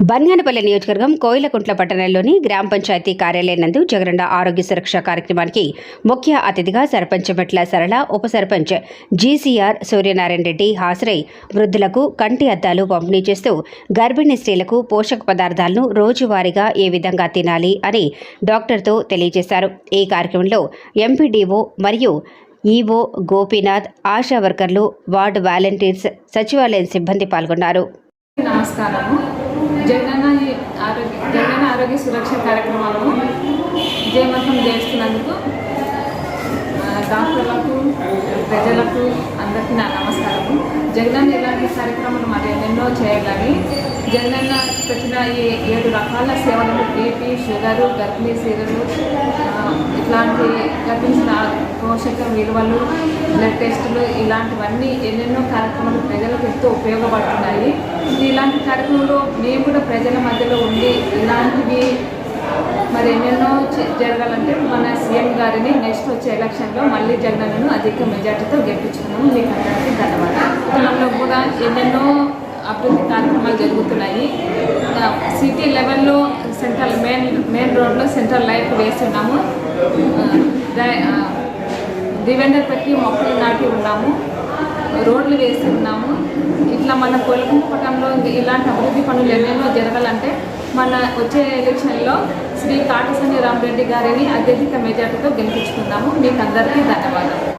బన్యానపల్లి నియోజకవర్గం కోయిలకుంట్ల పట్టణంలోని గ్రామ పంచాయతీ కార్యాలయం నందు జగనన్న ఆరోగ్య సురక్ష కార్యక్రమానికి ముఖ్య అతిథిగా సర్పంచ్ మెట్ల సరళ ఉప సర్పంచ్ జీసీఆర్ సూర్యనారాయణ రెడ్డి హాజరై వృద్ధులకు కంటి అద్దాలు పంపిణీ చేస్తూ గర్భిణీ స్త్రీలకు పోషక పదార్థాలను రోజువారీగా ఏ విధంగా తినాలి అని డాక్టర్తో తెలియజేశారు. ఈ కార్యక్రమంలో ఎంపీడీఓ మరియు ఈఓ గోపీనాథ్ ఆశా వర్కర్లు వార్డు వాలంటీర్స్ సచివాలయం సిబ్బంది పాల్గొన్నారు. నమస్కారము. జగనన్న ఆరోగ్య జగనన్న ఆరోగ్య సురక్ష కార్యక్రమాలను జయమంతం చేస్తున్నందుకు డాక్టర్లకు ప్రజలకు అందరికీ నా నమస్కారము. జగనన్న ఇలాంటి కార్యక్రమాలు మరి ఎన్నెన్నో చేయాలని జగనన్న పెట్టిన ఈ ఏడు రకాల సేవలు బీపీ షుగరు గర్భిణీ సీరలు ఇట్లాంటి కల్పించిన పోషక విలువలు బ్లడ్ టెస్టులు ఇలాంటివన్నీ ఎన్నెన్నో కార్యక్రమాలు ప్రజలకు ఎంతో ఉపయోగపడుతున్నాయి. ఇలాంటి కార్యక్రమంలో మేము కూడా ప్రజల మధ్యలో ఉండి ఇలాంటివి మరి ఎన్నెన్నో జరగాలంటే మన సీఎం గారిని నెక్స్ట్ వచ్చే ఎలక్షన్లో మళ్ళీ జగనన్నను అధిక మెజార్టీతో గెలిపించుకున్నాము. మీకు అందరికీ ధన్యవాదాలు. కూడా ఎన్నెన్నో అభివృద్ధి కార్యక్రమాలు జరుగుతున్నాయి. సిటీ లెవెల్లో సెంట్రల్ మెయిన్ మెయిన్ రోడ్లో సెంట్రల్ లైట్ వేస్తున్నాము. దివెండర్ డివెండర్ పెట్టి మొక్కలు నాటి ఉన్నాము. రోడ్లు వేసి ఉన్నాము ఇట్లా మన కొలకుంట ఇలాంటి అభివృద్ధి పనులు ఎన్నెన్నో జరగాలంటే మన వచ్చే ఎలక్షన్లో శ్రీ కాటసని రామరెడ్డి గారిని అత్యధిక మెజార్టీతో గెలిపించుకుందాము. మీకు అందరికీ ధన్యవాదాలు.